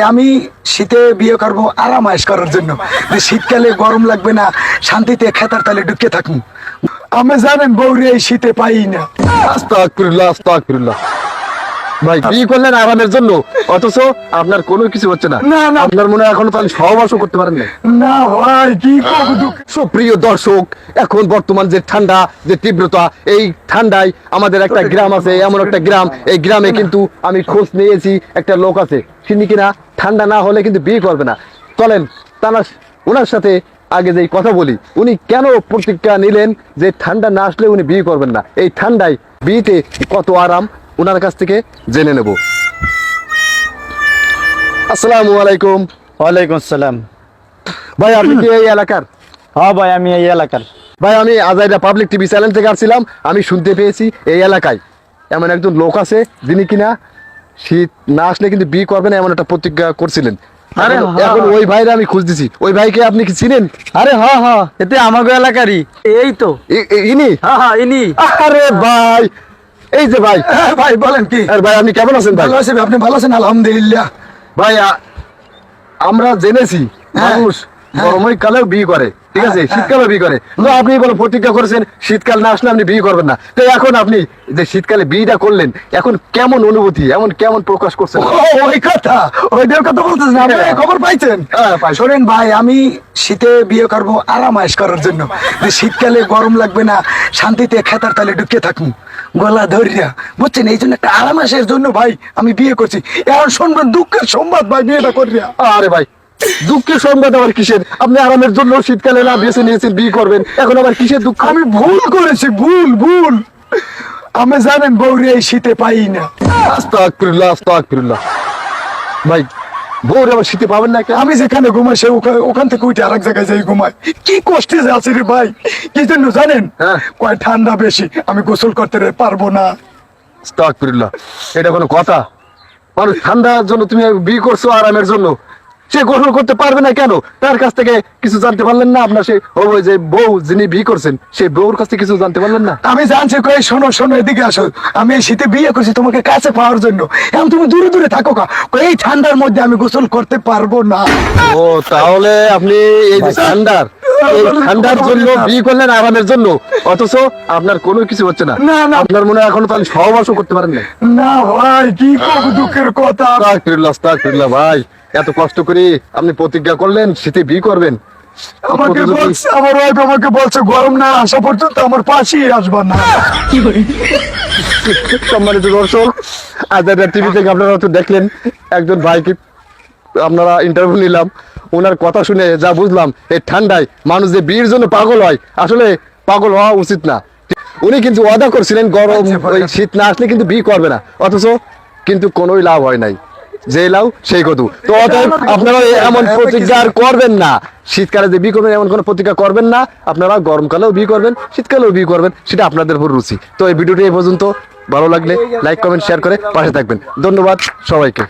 আমি শীতে বিয়ে করব আরাম আয়েশ করার জন্য। যে শীতকালে গরম লাগবে না শান্তিতে খেতার তালে ঢুকে থাকুন। আমি জানেন বৌরে এই শীতে পাই না। আস্তাগফিরুল্লাহ আস্তাগফিরুল্লাহ। ভাই বিয়ে করলেন আরামের জন্য? অথচ আপনার কোনো কিছু হচ্ছে না। না, না। আপনার মনে এখনও তাহলে সহবাসও করতে পারেন না না ভাই কি করব? দর্শক এখন বর্তমান যে ঠান্ডা যে তীব্রতা এই ঠান্ডায় আমাদের একটা গ্রাম আছে এমন একটা গ্রাম। এই গ্রামে কিন্তু আমি খোঁজ নিয়েছি একটা লোক আছে। চিনি কিনা? ঠান্ডা না হলে কিন্তু বিয়ে করবে না। চলেন তার ওনার সাথে আগে যেই কথা বলি উনি কেন প্রতিজ্ঞা নিলেন যে ঠান্ডা না আসলে উনি বিয়ে করবেন না? এই ঠান্ডায় বিয়েতে কত আরাম? ওনার কাছ থেকে জেনে নেব। আসসালামু আলাইকুম। ওয়ালাইকুম আসসালাম। ভাই আপনি কি এই এলাকার? হ্যাঁ ভাই আমি এই এলাকার। ভাই আমি আজাইরা পাবলিক টিভি চ্যানেল থেকে আসছিলাম। আমি শুনতে পেয়েছি এই এলাকায়। এমন একজন লোক আছে যিনি কিনা শীত না আসলে কিন্তু বিয়ে করবে না এমন একটা প্রতিজ্ঞা করছিলেন। আরে এখন- হ্যাঁ। ওই ভাইরা আমি খুঁজ দিছি ওই ভাইকে আপনি কি চিনেন? আরে হ হ এতে আমাগো এলাকারই। এই তো। ইনি? হ্যাঁ হ্যাঁ ইনি। আরে ভাই! এই যে ভাই। হ্যাঁ, ভাই বলেন কি? আরে ভাই আপনি কেমন আছেন ভাই? ভালো আছেন আপনি ভালো আছেন? আলহামদুলিল্লাহ। ভাই আমরা জেনেছি হ্যাঁ। মানুষ গরমই কালেও বিয়ে করে ঠিক আছে? শীতকালেও বিয়ে করে। তো আপনি বলো প্রতিজ্ঞা করেছেন শীতকাল না আসলে আপনি বিয়ে করবেন না। তো এখন আপনি যে শীতকালে বিয়েটা করলেন এখন কেমন অনুভূতি এমন কেমন প্রকাশ করছেন? ওই কথা ওইটার কথা বলতেছেন আপনি হ্যাঁ। খবর পাইছেন? হ্যাঁ, শোনেন ভাই আমি শীতে বিয়ে করব আরাম আয়েশ করার জন্য। যে শীতকালে গরম লাগবে না শান্তিতে খেতার তালে ঢুকে থাকুন। গলা ধরিয়া বুঝছেন? এই জন্য একটা আরাম আয়েশের জন্য ভাই আমি বিয়ে করছি। এখন শুনবেন দুঃখের সংবাদ ভাই বিয়েটা করিয়া। আরে ভাই দুঃখের সংবাদ আবার কিসের? আপনি আরামের জন্য শীতকালে না বেছে নিয়েছেন বিয়ে করবেন। এখন আবার কিসের দুঃখ? আমি ভুল করেছি ভুল ভুল। আমি জানেন বৌরে এই শীতে পাই না। আস্তাগফিরুল্লাহ আস্তাগফিরুল্লাহ। ভাই বউরে আবার শীতে পাবেন না আমি যেখানে ঘুমাই সে ওখান থেকে উঠে আরেক জায়গায় যাই ঘুমাই। কি কষ্টে যে আছি রে ভাই। কি জন্য জানেন? হ্যাঁ। কয় ঠান্ডা বেশি আমি গোসল করতে পারব না। আস্তাগফিরুল্লাহ। এটা কোনো কথা? মানুষ ঠান্ডার জন্য তুমি বিয়ে করছ আরামের জন্য। সে গোসল করতে পারবে না কেন? তার কাছ থেকে কিছু জানতে পারলেন না আপনার ও ওই যে বউ যিনি বিয়ে করছেন সেই বউর কাছ থেকে কিছু জানতে পারলেন না? আমি জানছি কই শোনো শোনো এদিকে আসো। আমি এই শীতে বিয়ে করছি তোমাকে কাছে পাওয়ার জন্য। এখন তুমি দূরে দূরে থাকো কা এই ঠান্ডার মধ্যে আমি গোসল করতে পারব না। ও তাহলে আপনি এই যে ঠান্ডার ঠান্ডার জন্য বিয়ে করলেন আরামের জন্য। অথচ আপনার কোনো কিছু হচ্ছে না। আপনার মনে হয় এখনও তাহলে সহবাসও করতে পারেন না ভাই কি দুঃখের কথা। ভাই। এত কষ্ট করে আপনি প্রতিজ্ঞা করলেন শীতে বিয়ে করবেন। আমাকে বলছে আমার ওয়াইফ আমাকে বলছে গরম না আসা পর্যন্ত আমার পাশেই আসবা না। সম্মানিত দর্শক আজাদের টিভি থেকে আপনারা হয়তো দেখলেন একজন ভাইকে আপনারা ইন্টারভিউ নিলাম। ওনার কথা শুনে যা বুঝলাম এই ঠান্ডায় মানুষ যে বিয়ের জন্য পাগল হয় আসলে পাগল হওয়া উচিত না। উনি কিন্তু ওয়াদা করছিলেন গরম আচ্ছা, শীত না আসলে কিন্তু বিয়ে করবে না। অথচ কিন্তু কোনোই লাভ হয় নাই। যে লাউ, সেই কতু তো অতএব আপনারা এমন প্রতিজ্ঞা আর করবেন না। শীতকালে যে বিয়ে করবেন, এমন কোনো প্রতিজ্ঞা করবেন না। আপনারা গরমকালেও বিয়ে করবেন, শীতকালেও বিয়ে করবেন, সেটা আপনাদের উপর রুচি। তো এই ভিডিওটি এই পর্যন্ত। ভালো লাগলে লাইক কমেন্ট শেয়ার করে পাশে থাকবেন। ধন্যবাদ সবাইকে।